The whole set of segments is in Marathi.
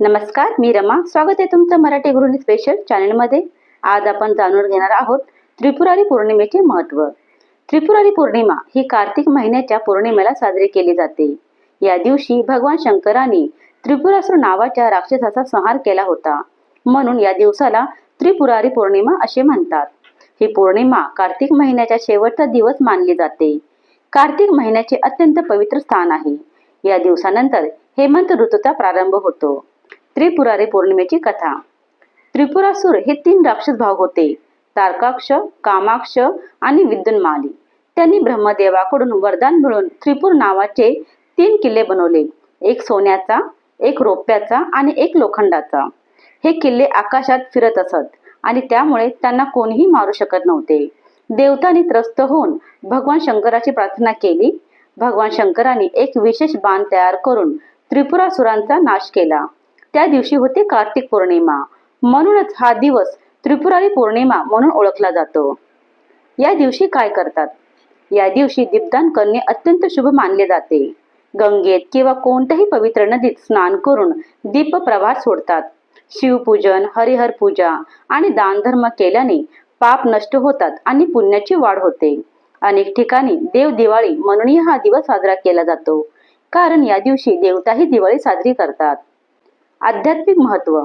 नमस्कार मी रमा. स्वागत आहे तुमचं मराठी गृहिणी स्पेशल चॅनलमध्ये आज आपण जाणून घेणार आहोत त्रिपुरारी पौर्णिमेचे महत्त्व. त्रिपुरारी पौर्णिमा ही कार्तिक महिन्याच्या पौर्णिमेला साजरी केली जाते. या दिवशी भगवान शंकरांनी त्रिपुरासूर नावाच्या राक्षसाचा संहार केला होता. म्हणून या दिवसाला त्रिपुरारी पौर्णिमा असे म्हणतात. ही पौर्णिमा कार्तिक महिन्याच्या शेवटचा दिवस मानली जाते. कार्तिक महिन्याचे अत्यंत पवित्र स्थान आहे. या दिवसानंतर हेमंत ऋतूचा प्रारंभ होतो. त्रिपुरारी पौर्णिमेची कथा. त्रिपुरासूर हे तीन राक्षस भाव होते. तारकाक्ष कामाक्ष आणि विद्युन्माली. त्यांनी ब्रह्मदेवाकडून वरदान मिळून त्रिपुर नावाचे तीन किल्ले बनवले. एक सोन्याचा एक रोप्याचा आणि एक लोखंडाचा. हे किल्ले आकाशात फिरत असत आणि त्यामुळे त्यांना कोणीही मारू शकत नव्हते. देवतांनी त्रस्त होऊन भगवान शंकराची प्रार्थना केली. भगवान शंकरांनी एक विशेष बाण तयार करून त्रिपुरासुरांचा नाश केला. त्या दिवशी होते कार्तिक पौर्णिमा. म्हणूनच हा दिवस त्रिपुरारी पौर्णिमा म्हणून ओळखला जातो. या दिवशी काय करतात? या दिवशी दीपदान करणे अत्यंत शुभ मानले जाते. गंगेत किंवा कोणत्याही पवित्र नदीत स्नान करून दीप प्रवाह सोडतात. शिवपूजन हरिहर पूजा आणि दानधर्म केल्याने पाप नष्ट होतात आणि पुण्याची वाढ होते. अनेक ठिकाणी देव दिवाळी म्हणूनही हा दिवस साजरा केला जातो. कारण या दिवशी देवताही दिवाळी साजरी करतात. आध्यात्मिक महत्त्व.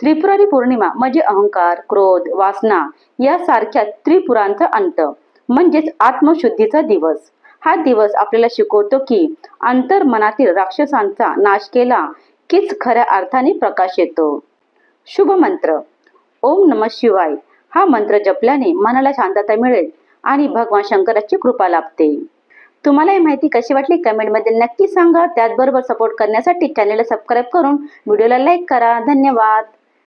त्रिपुरारी पौर्णिमा म्हणजे अहंकार क्रोध वासना यासारख्या त्रिपुरांचा अंत म्हणजेच आत्मशुद्धीचा दिवस. हा दिवस आपल्याला शिकवतो की अंतर मनातील राक्षसांचा नाश केला कीच खऱ्या अर्थाने प्रकाश येतो. शुभ मंत्र. ओम नम शिवाय. हा मंत्र जपल्याने मनाला शांतता मिळेल आणि भगवान शंकराची कृपा लाभते. तुम्हाला ही माहिती कशी वाटली कमेंटमध्ये नक्की सांगा. त्याचबरोबर सपोर्ट करण्यासाठी चॅनलला सबस्क्राईब करून व्हिडिओला लाईक करा. धन्यवाद.